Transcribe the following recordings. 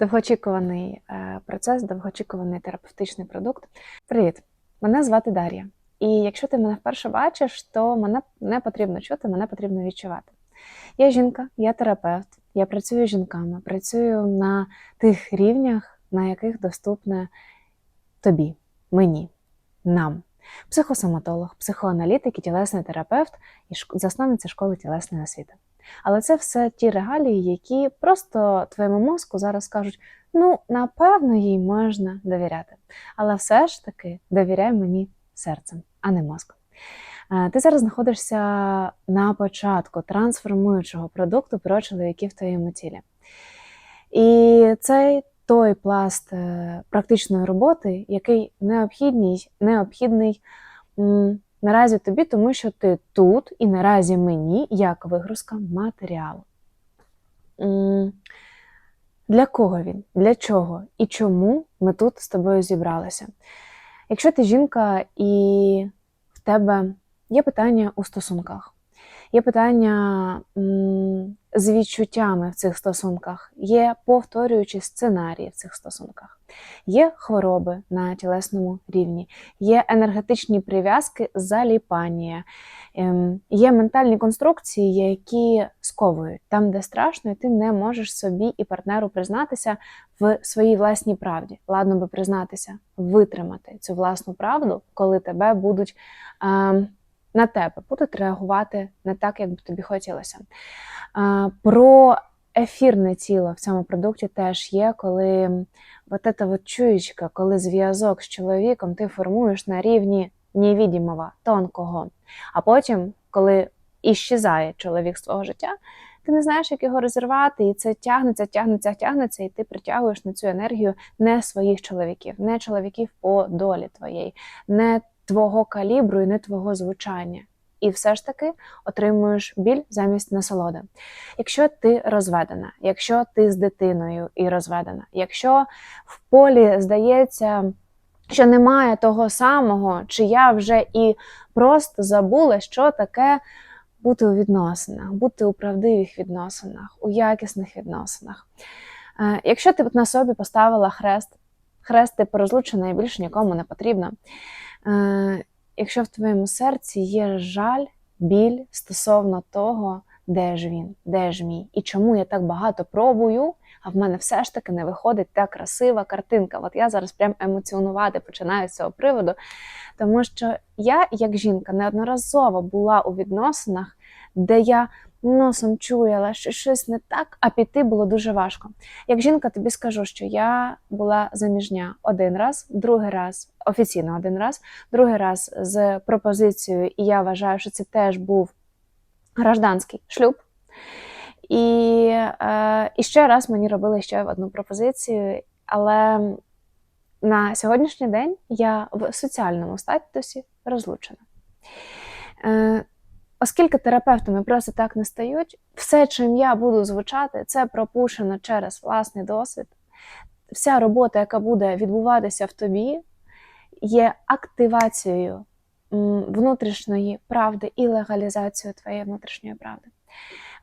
довгоочікуваний е, процес, довгоочікуваний терапевтичний продукт. Привіт! Мене звати Дар'я. І якщо ти мене вперше бачиш, то мене не потрібно чути, мене потрібно відчувати. Я жінка, я терапевт, я працюю з жінками, працюю на тих рівнях, на яких доступне тобі, мені, нам. Психосоматолог, психоаналітик і тілесний терапевт і засновниця школи тілесної освіти. Але це все ті регалії, які просто твоєму мозку зараз кажуть: ну, напевно, їй можна довіряти. Але все ж таки довіряй мені серцем, а не мозком. Е, Ти зараз знаходишся на початку трансформуючого продукту про чоловіків твоєму тілі. І цей той пласт е, практичної роботи, який необхідний, необхідний наразі тобі, тому що ти тут і наразі мені як вигрузка матеріалу. Для кого він? Для чого? І чому ми тут з тобою зібралися? Якщо ти жінка і в тебе є питання у стосунках, є питання з відчуттями в цих стосунках, є повторюючі сценарії в цих стосунках, є хвороби на тілесному рівні, є енергетичні прив'язки, заліпання, ем, є ментальні конструкції, які сковують там, де страшно, і ти не можеш собі і партнеру признатися в своїй власній правді. Ладно би признатися, витримати цю власну правду, коли тебе будуть. Ем, на тебе будуть реагувати не так, як би тобі хотілося. Про ефірне тіло в цьому продукті теж є, коли от ета от чуєчка, коли зв'язок з чоловіком ти формуєш на рівні невідімого, тонкого. А потім, коли іщезає чоловік з твого життя, ти не знаєш, як його розірвати, і це тягнеться, тягнеться, тягнеться, і ти притягуєш на цю енергію не своїх чоловіків, не чоловіків по долі твоєї, не твого калібру і не твого звучання. І все ж таки отримуєш біль замість насолоди. Якщо ти розведена, якщо ти з дитиною і розведена, якщо в полі здається, що немає того самого, чи я вже і просто забула, що таке бути у відносинах, бути у правдивих відносинах, у якісних відносинах. Е, Якщо ти на собі поставила хрест, хрест ти порозлучена і більше нікому не потрібно. Якщо в твоєму серці є жаль, біль стосовно того, де ж він, де ж мій, і чому я так багато пробую, а в мене все ж таки не виходить та красива картинка. От я зараз прям емоціонувати починаю з цього приводу, тому що я, як жінка, неодноразово була у відносинах, де я носом чуяла, що щось не так, а піти було дуже важко. Як жінка, тобі скажу, що я була заміжня один раз, другий раз офіційно один раз, другий раз з пропозицією, і я вважаю, що це теж був гражданський шлюб. І, е, і ще раз мені робили ще одну пропозицію, але на сьогоднішній день я в соціальному статусі розлучена. Е, Оскільки терапевтами просто так не стають, все, чим я буду звучати, це пропущено через власний досвід. Вся робота, яка буде відбуватися в тобі, є активацією внутрішньої правди і легалізацією твоєї внутрішньої правди.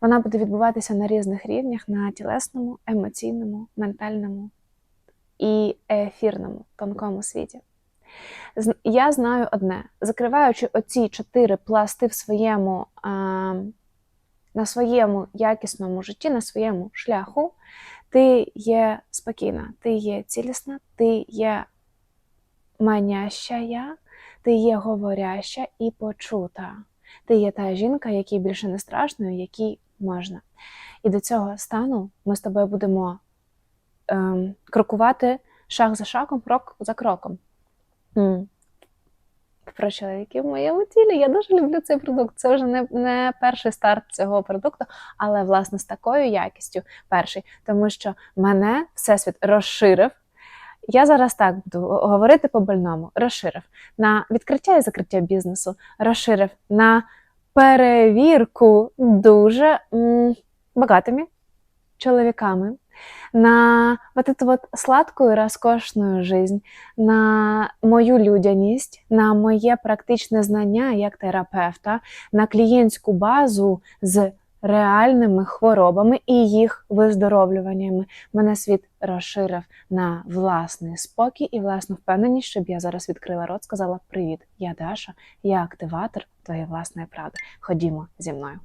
Вона буде відбуватися на різних рівнях: на тілесному, емоційному, ментальному і ефірному тонкому світі. Я знаю одне: закриваючи оці чотири пласти в своєму, а, на своєму якісному житті, на своєму шляху, ти є спокійна, ти є цілісна, ти є манящая, ти є говоряща і почута. Ти є та жінка, якій більше не страшно, якій можна. І до цього стану ми з тобою будемо ем, крокувати шаг за шагом, крок за кроком. М. Про чоловіків в моєму тілі. Я дуже люблю цей продукт. Це вже не, не перший старт цього продукту, але власне з такою якістю перший, тому що мене всесвіт розширив. Я зараз так буду говорити по больному. Розширив на відкриття і закриття бізнесу, розширив на перевірку дуже м, багатими чоловіками, на вот эту вот сладкую, роскошную жизнь, на мою людяність, на моє практичне знання як терапевта, на клієнтську базу з реальними хворобами і їх виздоровлюваннями. Мене світ розширив на власний спокій і власну впевненість, щоб я зараз відкрила рот, сказала: Привіт, я Даша, я активатор твоєї власної правди. Ходімо зі мною.